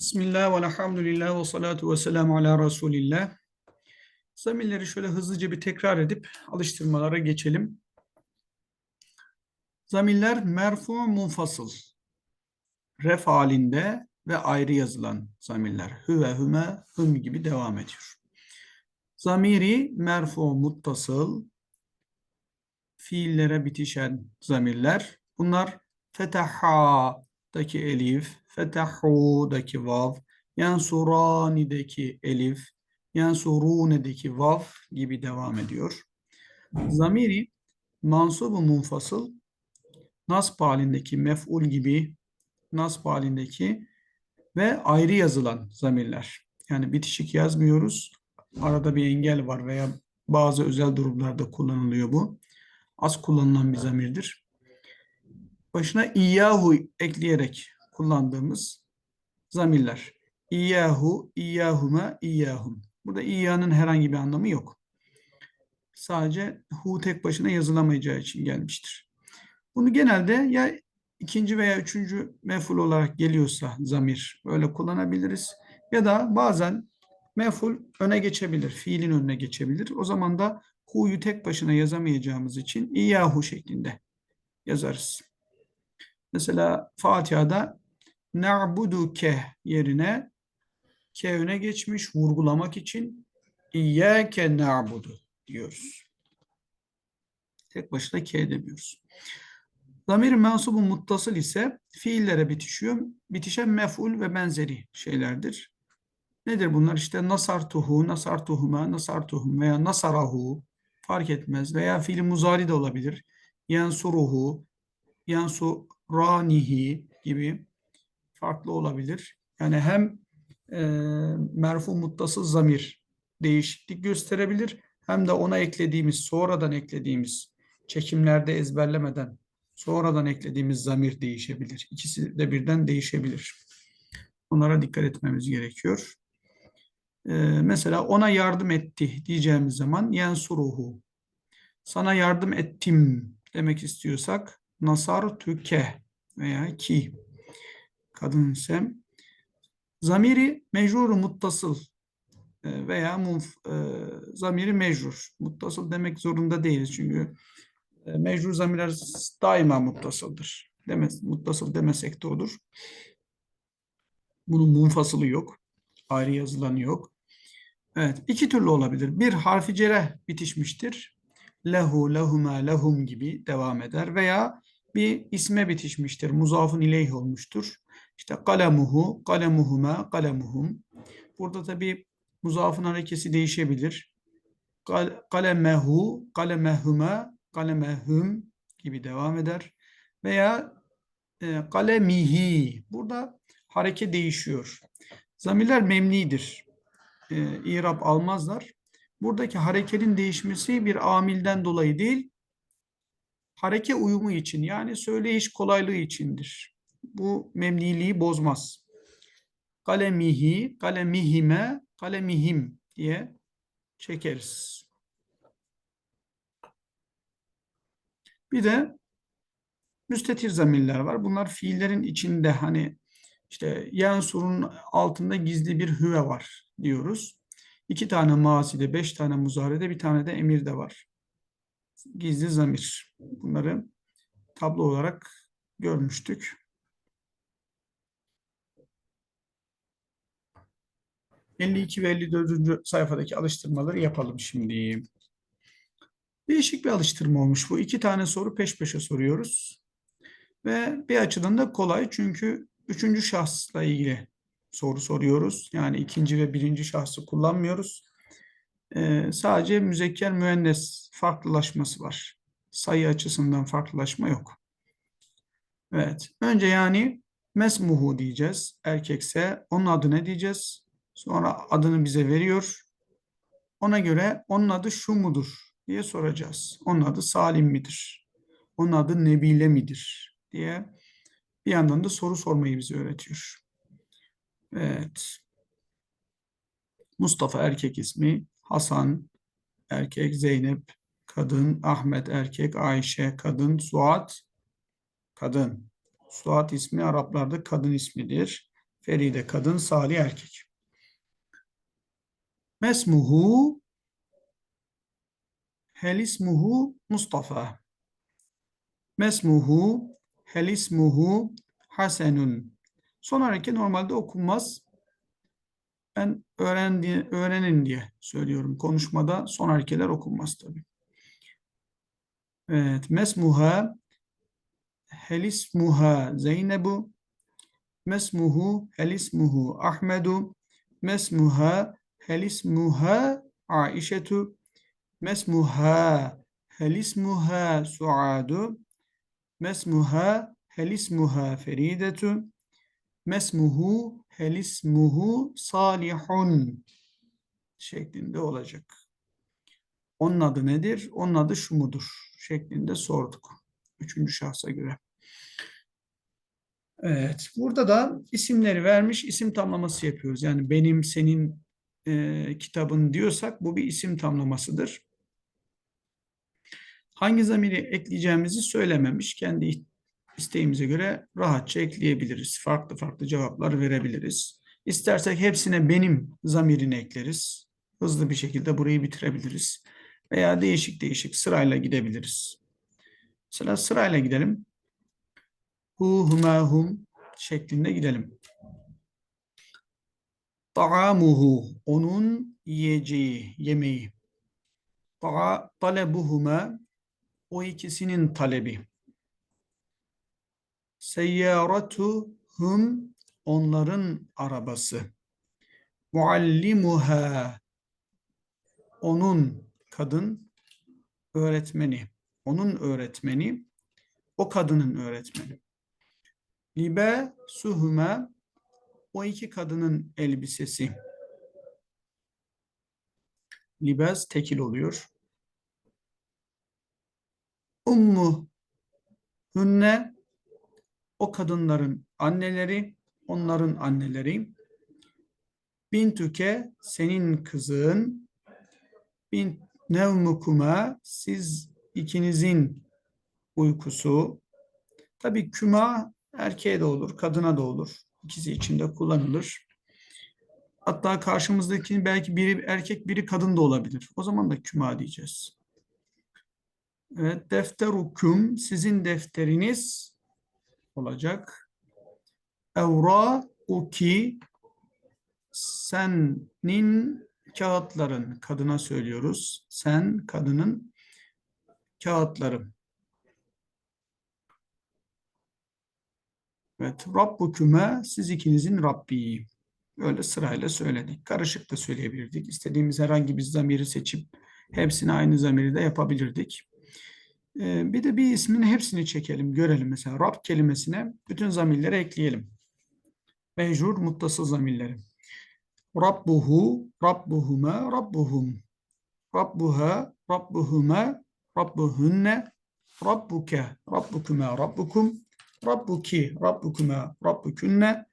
Bismillah ve elhamdülillah ve salatu ve selamu ala Resulillah. Zamirleri şöyle hızlıca bir tekrar edip alıştırmalara geçelim. Zamirler merfu munfasıl. Ref halinde ve ayrı yazılan zamirler. Hüve, hüme, hüm gibi devam ediyor. Zamiri merfu muttasıl. Fiillere bitişen zamirler. Bunlar fetaha'daki elif, fetahu'daki vav, yansurani'deki elif, yansurune'deki vav gibi devam ediyor. Zamiri mansubu munfasıl nasb halindeki mef'ul gibi nasb halindeki ve ayrı yazılan zamirler. Yani bitişik yazmıyoruz. Arada bir engel var veya bazı özel durumlarda kullanılıyor bu. Az kullanılan bir zamirdir. Başına iyyahu ekleyerek kullandığımız zamirler. İyyahu, iyyahuma, iyyahum. Burada iyyanın herhangi bir anlamı yok. Sadece hu tek başına yazılamayacağı için gelmiştir. Bunu genelde ya ikinci veya üçüncü meful olarak geliyorsa zamir öyle kullanabiliriz. Ya da bazen meful öne geçebilir, fiilin önüne geçebilir. O zaman da hu'yu tek başına yazamayacağımız için iyyahu şeklinde yazarız. Mesela Fatiha'da na'buduke yerine ke öne geçmiş vurgulamak için İyyâke na'budu diyoruz. Tek başına ke demiyoruz. Zamir mensubu muttasıl ise fiillere bitişiyor. Bitişen mef'ul ve benzeri şeylerdir. Nedir bunlar? İşte nasartuhu, nasartuhuma, nasartuhum veya nasarahu fark etmez. Veya fiil muzari de olabilir. Yansuruhu, yansuranihi gibi farklı olabilir. Yani hem e, merfu muttasıl zamir değişiklik gösterebilir hem de ona eklediğimiz, sonradan eklediğimiz çekimlerde ezberlemeden sonradan eklediğimiz zamir değişebilir. İkisi de birden değişebilir. Onlara dikkat etmemiz gerekiyor. Ee, mesela ona yardım etti diyeceğimiz zaman yensuruhu. Sana yardım ettim demek istiyorsak nasar tüke veya ki kadın ise zamiri mecrur muttasıl e, veya munf, e, zamiri mecrur. Muttasıl demek zorunda değiliz çünkü e, mecrur zamirler daima muttasıldır. Demez, muttasıl demesek de olur. Bunun munfasılı yok. Ayrı yazılanı yok. Evet, iki türlü olabilir. Bir harfi cere bitişmiştir. Lehu, lehuma, lehum gibi devam eder. Veya bir isme bitişmiştir. Muzafın ileyh olmuştur. İşte kalemuhu, kalemuhuma, kalemuhum. Burada tabi muzafın harekesi değişebilir. Kalemehu, kalemehuma, kalemehum gibi devam eder. Veya e, kalemihi. Burada hareke değişiyor. Zamirler memnidir. E, İrab almazlar. Buradaki harekenin değişmesi bir amilden dolayı değil, hareke uyumu için yani söyleyiş kolaylığı içindir. Bu memniliği bozmaz. Kalemihi, kalemihime, kalemihim diye çekeriz. Bir de müstetir zamirler var. Bunlar fiillerin içinde hani işte yansurun altında gizli bir hüve var diyoruz. İki tane mazide, beş tane muzarede, bir tane de emirde var. Gizli zamir. Bunları tablo olarak görmüştük. ...52 ve 54. sayfadaki alıştırmaları yapalım şimdi. Değişik bir alıştırma olmuş bu. İki tane soru peş peşe soruyoruz. Ve bir açıdan da kolay çünkü üçüncü şahısla ilgili soru soruyoruz. Yani ikinci ve birinci şahsı kullanmıyoruz. Ee, sadece müzekker müennes farklılaşması var. Sayı açısından farklılaşma yok. Evet. Önce yani mesmuhu diyeceğiz. Erkekse onun adı ne diyeceğiz? Sonra adını bize veriyor. Ona göre onun adı şu mudur diye soracağız. Onun adı Salim midir? Onun adı Nebile midir? diye bir yandan da soru sormayı bize öğretiyor. Evet. Mustafa erkek ismi, Hasan erkek, Zeynep kadın, Ahmet erkek, Ayşe kadın, Suat kadın. Suat ismi Araplarda kadın ismidir. Feride kadın, Salih erkek. Mesmuhu hel ismuhu Mustafa. Mesmuhu hel ismuhu Hasenun. Son hareket normalde okunmaz. Ben öğrendi, öğrenin diye söylüyorum. Konuşmada son harekeler okunmaz tabii. Evet. Mesmuha hel ismuha Zeynebu mesmuhu hel ismuhu Ahmedu mesmuha hel ismuha Aişetu mesmuha hel ismuha Suadu mesmuha hel ismuha Feridetu mesmuhu hel ismuhu Salihun şeklinde olacak. Onun adı nedir? Onun adı şu mudur? şeklinde sorduk. Üçüncü şahsa göre. Evet, burada da isimleri vermiş, isim tamlaması yapıyoruz. Yani benim, senin e, kitabın diyorsak bu bir isim tamlamasıdır. Hangi zamiri ekleyeceğimizi söylememiş. Kendi isteğimize göre rahatça ekleyebiliriz. Farklı farklı cevaplar verebiliriz. İstersek hepsine benim zamirini ekleriz. Hızlı bir şekilde burayı bitirebiliriz. Veya değişik değişik sırayla gidebiliriz. Mesela sırayla gidelim. Hu, huma, hum şeklinde gidelim. Ta'amuhu, onun yiyeceği, yemeği. Ta'a, talebuhuma, o ikisinin talebi. Seyyaratuhum, onların arabası. Muallimuha, onun kadın öğretmeni. Onun öğretmeni, o kadının öğretmeni. Libe suhuma, o iki kadının elbisesi. Libas tekil oluyor. Ummu hünne, o kadınların anneleri, onların anneleri. Bintüke, senin kızın. Bint nevmukuma, siz ikinizin uykusu. Tabii küma erkeğe de olur, kadına da olur. İkisi için de kullanılır. Hatta karşımızdaki belki biri erkek, biri kadın da olabilir. O zaman da küma diyeceğiz. Evet, defterukum, sizin defteriniz olacak. Evra uki, senin kağıtların, kadına söylüyoruz. Sen, kadının kağıtları. Evet, Rabbuküme siz ikinizin Rabbi. Öyle sırayla söyledik. Karışık da söyleyebilirdik. İstediğimiz herhangi bir zamiri seçip hepsini aynı zamiri de yapabilirdik. Ee, bir de bir ismin hepsini çekelim, görelim. Mesela Rab kelimesine bütün zamirleri ekleyelim. Mecrur, muttasıl zamirleri. Rabbuhu, Rabbuhuma, Rabbuhum. Rabbuha, Rabbuhuma, Rabbuhunne, Rabbuke, Rabbukuma, Rabbukum, Rabbuki, Rabbukuma, Rabbukunne,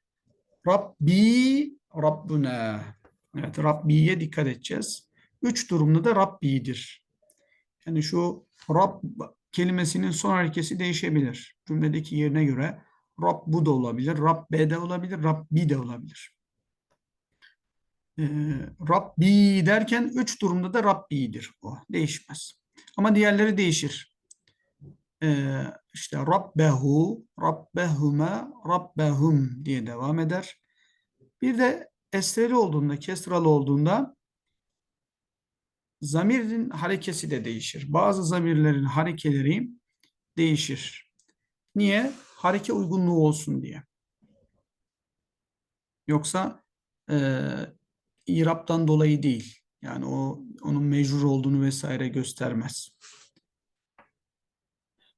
Rabbi, Rabbuna. Evet, Rabbiye dikkat edeceğiz. Üç durumda da Rabbi'dir. Yani şu Rabb kelimesinin son harekesi değişebilir. Cümledeki yerine göre Rabbu da olabilir, Rabbe de olabilir, Rabbi de olabilir. Ee, Rabbi derken üç durumda da Rabbi'dir o. Değişmez. Ama diğerleri değişir. Ee, işte Rabbehu, Rabbehuma, Rabbehum diye devam eder. Bir de esreli olduğunda, kesralı olduğunda zamirin harekesi de değişir. Bazı zamirlerin harekeleri değişir. Niye? Hareke uygunluğu olsun diye. Yoksa e, İraptan dolayı değil. Yani o onun mecrur olduğunu vesaire göstermez.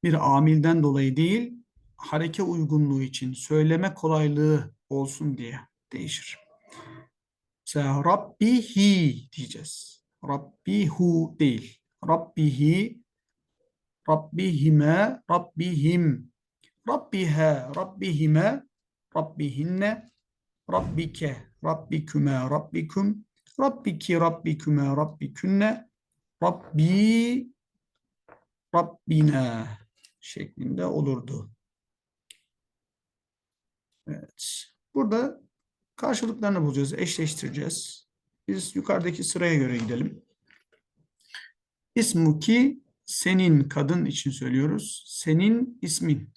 Bir amilden dolayı değil, hareke uygunluğu için, söyleme kolaylığı olsun diye değişir. Mesela Rabbihi diyeceğiz. Rabbihu değil. Rabbihi, Rabbihime, Rabbihim, Rabbiha, Rabbihime, Rabbihinne, Rabbike, Rabbiküme, Rabbikum, Rabbiki, Rabbiküme, Rabbikünne, Rabbi, Rabbina şeklinde olurdu. Evet. Burada karşılıklarını bulacağız, eşleştireceğiz. Biz yukarıdaki sıraya göre gidelim. İsmuki senin kadın için söylüyoruz. Senin ismin.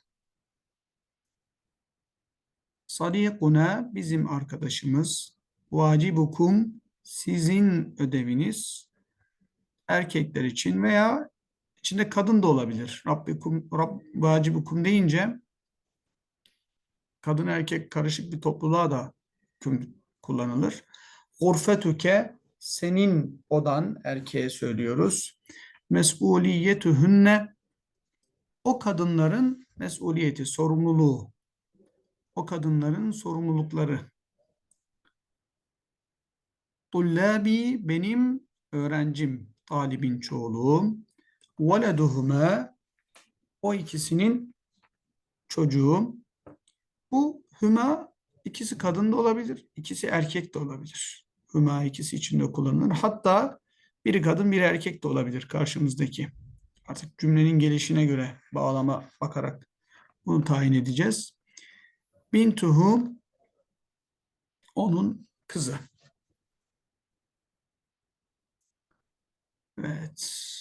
Sadikuna bizim arkadaşımız. Vacibukum sizin ödeviniz. Erkekler için veya içinde kadın da olabilir. Rabbikum, Rab, vacibukum deyince kadın erkek karışık bir topluluğa da küm kullanılır. Gurfetuke senin odan erkeğe söylüyoruz. Mesuliyetühünne o kadınların mesuliyeti, sorumluluğu. O kadınların sorumlulukları. Tullabi benim öğrencim, talibin çoğulu. Veleduhuma o ikisinin çocuğu. Bu hüma ikisi kadın da olabilir, ikisi erkek de olabilir. Hüma ikisi içinde kullanılır. Hatta biri kadın, biri erkek de olabilir karşımızdaki. Artık cümlenin gelişine göre bağlama bakarak bunu tayin edeceğiz. Bintuhu onun kızı. Evet.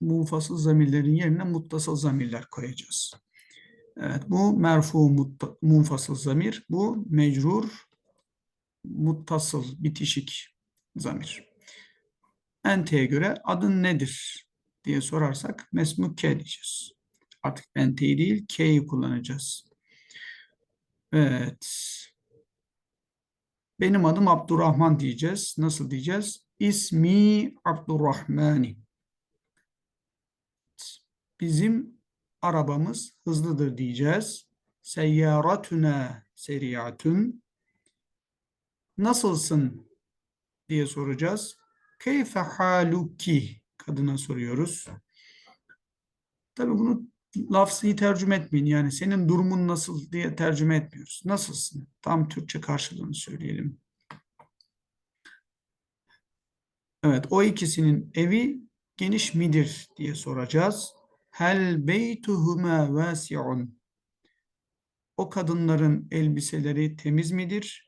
Munfasıl zamirlerin yerine muttasıl zamirler koyacağız. Evet, bu merfu munfasıl zamir, bu mecrur muttasıl, bitişik zamir. Ente'ye göre adın nedir diye sorarsak mesmukke diyeceğiz. Artık ente'yi değil, ke'yi kullanacağız. Evet. Benim adım Abdurrahman diyeceğiz. Nasıl diyeceğiz? İsmi Abdurrahmani. Bizim arabamız hızlıdır diyeceğiz. Seyyaratuna seriatun. Nasılsın diye soracağız. Keyfe haluki kadına soruyoruz. Tabii bunu lafzı tercüme etmeyin. Yani senin durumun nasıl diye tercüme etmiyoruz. Nasılsın? Tam Türkçe karşılığını söyleyelim. Evet, o ikisinin evi geniş midir diye soracağız. Hel beytuhuma vasi'un. O kadınların elbiseleri temiz midir?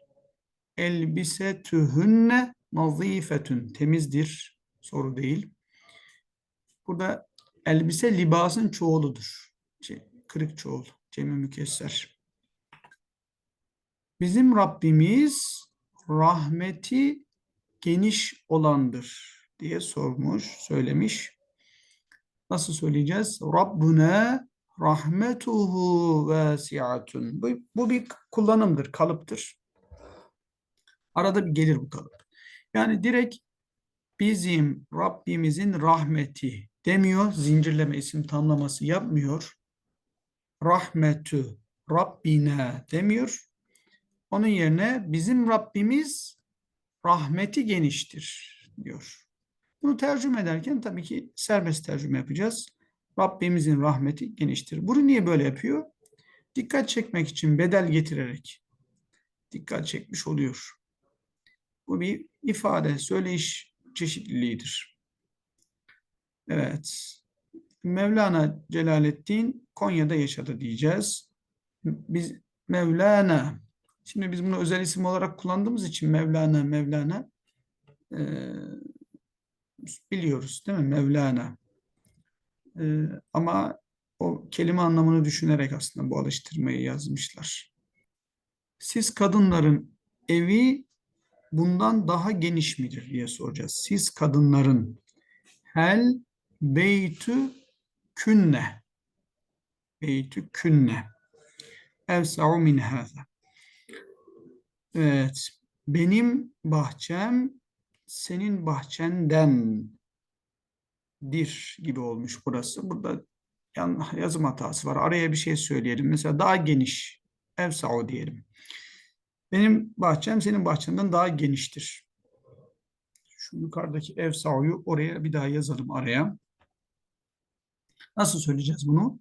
Elbisetühünne nazifetün. Temizdir. Soru değil. Burada elbise libasın çoğuludur. Şey, kırık çoğul. Cemi mükesser. Bizim Rabbimiz rahmeti geniş olandır diye sormuş, söylemiş. Nasıl söyleyeceğiz? Rabbuna rahmetuhu vasiatun. Bu, bu bir kullanımdır, kalıptır. Arada bir gelir bu kalıp. Yani direkt bizim Rabbimizin rahmeti demiyor, zincirleme isim tamlaması yapmıyor. Rahmetü Rabbina demiyor. Onun yerine bizim Rabbimiz rahmeti geniştir diyor. Bunu tercüme ederken tabii ki serbest tercüme yapacağız. Rabbimizin rahmeti geniştir. Bunu niye böyle yapıyor? Dikkat çekmek için bedel getirerek dikkat çekmiş oluyor. Bu bir ifade, söyleyiş çeşitliliğidir. Evet. Mevlana Celaleddin Konya'da yaşadı diyeceğiz. Biz Mevlana Şimdi biz bunu özel isim olarak kullandığımız için Mevlana, Mevlana e, biliyoruz değil mi? Mevlana. E, ama o kelime anlamını düşünerek aslında bu alıştırmayı yazmışlar. Siz kadınların evi bundan daha geniş midir diye soracağız. Siz kadınların hel beytü künne beytü künne evsa'u min hâzâ Evet. Benim bahçem senin bahçenden bir gibi olmuş burası. Burada yazım hatası var. Araya bir şey söyleyelim. Mesela daha geniş. Evsa'u diyelim. Benim bahçem senin bahçenden daha geniştir. Şu yukarıdaki evsa'uyu oraya bir daha yazalım araya. Nasıl söyleyeceğiz bunu?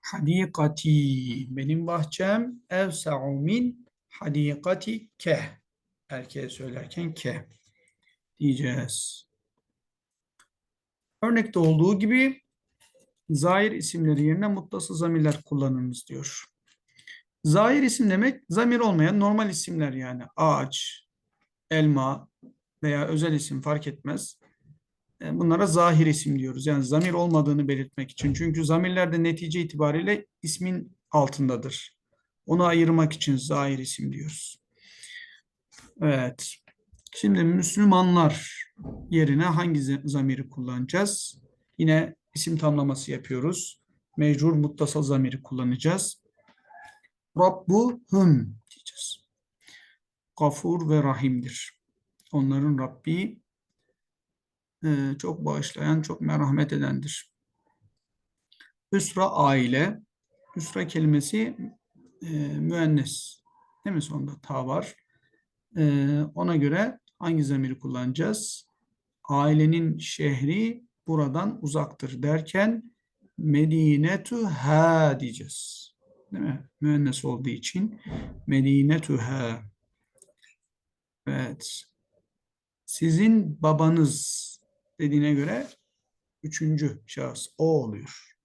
Hadikati. Benim bahçem evsa'u min hadikati ke. Erkeğe söylerken ke diyeceğiz. Örnekte olduğu gibi zahir isimleri yerine muttasıl zamirler kullanınız diyor. Zahir isim demek zamir olmayan normal isimler yani ağaç, elma veya özel isim fark etmez. E, Bunlara zahir isim diyoruz. Yani zamir olmadığını belirtmek için. Çünkü zamirler de netice itibariyle ismin altındadır. Onu ayırmak için zahir isim diyoruz. Evet. Şimdi Müslümanlar yerine hangi zamiri kullanacağız? Yine isim tamlaması yapıyoruz. Mecrur muttasal zamiri kullanacağız. Rabbuhum diyeceğiz. Gafur ve Rahim'dir. Onların Rabbi e, çok bağışlayan, çok merhamet edendir. Üsra aile. Üsra kelimesi e, müennes. Değil mi? Sonunda ta var. E, ona göre hangi zamiri kullanacağız? Ailenin şehri buradan uzaktır derken Medinetuha diyeceğiz. Değil mi? Müennes olduğu için Medinetuha. Evet. Sizin babanız dediğine göre üçüncü şahıs o oluyor.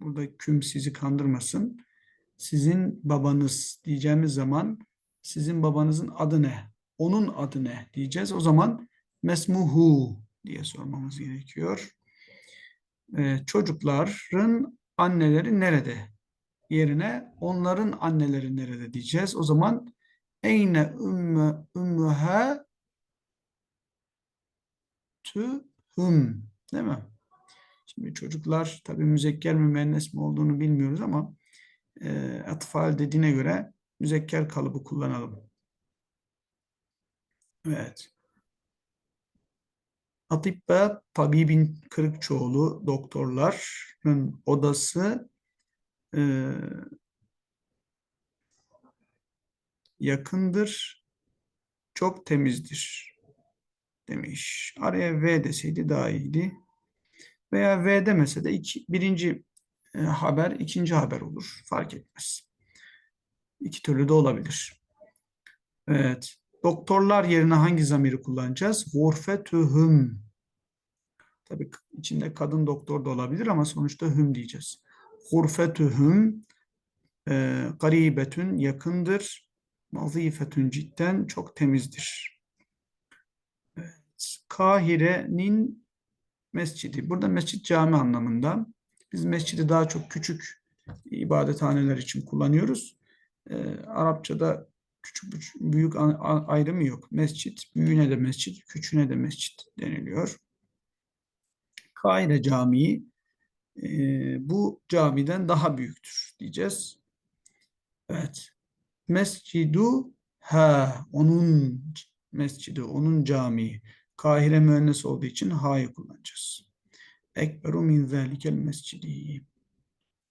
Burada küm sizi kandırmasın. Sizin babanız diyeceğimiz zaman sizin babanızın adı ne? Onun adı ne diyeceğiz. O zaman mesmuhu diye sormamız gerekiyor. Ee, çocukların anneleri nerede? Yerine onların anneleri nerede diyeceğiz. O zaman eyne ümmü ümmüha tühüm değil mi? Şimdi çocuklar tabii müzekker mi müennes mi olduğunu bilmiyoruz ama e, atfal dediğine göre müzekker kalıbı kullanalım. Evet. Atibbe tabibin kırık çoğulu doktorların odası e, yakındır, çok temizdir demiş. Araya V deseydi daha iyiydi. Veya V demese de iki, birinci e, haber ikinci haber olur. Fark etmez. İki türlü de olabilir. Evet. Doktorlar yerine hangi zamiri kullanacağız? Gurfetühüm. Tabii içinde kadın doktor da olabilir ama sonuçta hüm diyeceğiz. Gurfetühüm e, garibetün yakındır. Nazifetün cidden çok temizdir. Evet. Kahire'nin mescidi. Burada mescit cami anlamında. Biz mescidi daha çok küçük ibadethaneler için kullanıyoruz. Ee, Arapçada küçük büyük- ayrımı yok. Mescit, büyüğüne de mescit, küçüğüne de mescit deniliyor. Kahire Camii e, bu camiden daha büyüktür diyeceğiz. Evet. Mescidu ha onun mescidi, onun camii. Kahire müennes olduğu için ha'yı kullanacağız. Ekberu min zalikel mescidi.